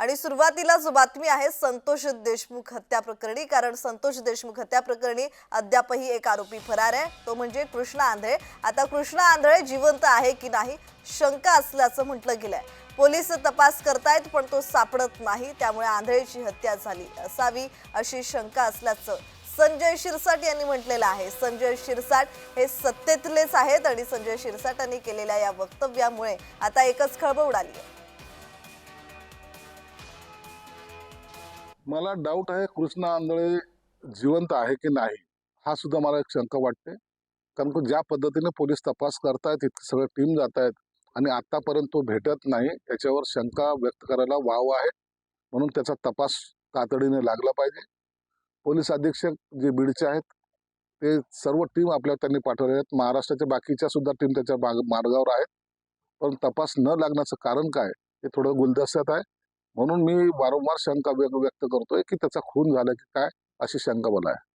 आणि सुरुवातीलाच बातमी आहे संतोष देशमुख हत्या प्रकरणी कारण संतोष देशमुख हत्या प्रकरणी अद्यापही एक आरोपी फरार आहे. तो म्हणजे कृष्णा आंधळे. आता कृष्णा आंधळे जिवंत आहे की नाही शंका असल्याचं म्हटलं गेलंय. पोलीस तपास करतायत पण तो सापडत नाही. त्यामुळे आंधळेची हत्या झाली असावी अशी शंका असल्याचं संजय शिरसाट यांनी म्हटलेलं आहे. संजय शिरसाट हे सत्तेतलेच आहेत आणि संजय शिरसाटांनी केलेल्या या वक्तव्यामुळे आता एकच खळबळ उडाली आहे. मला डाऊट आहे कृष्णा आंधळे जिवंत आहे की नाही हा सुद्धा मला एक शंका वाटते. कारण की ज्या पद्धतीने पोलीस तपास करतायत इतके सगळे टीम जात आहेत आणि आतापर्यंत तो भेटत नाही याच्यावर शंका व्यक्त करायला वाव आहे. म्हणून त्याचा तपास तातडीने लागला पाहिजे. पोलीस अधीक्षक जे बीडचे आहेत ते सर्व टीम आपल्या त्यांनी पाठवले आहेत. महाराष्ट्राच्या बाकीच्या सुद्धा टीम त्याच्या माग- मार्गावर आहेत. पण तपास न लागण्याचं कारण काय हे थोडं गुलदस्त्यात आहे. म्हणून मी वारंवार शंका व्यक्त व्यक्त करतोय की त्याचा खून झाला की काय अशी शंका मला आहे.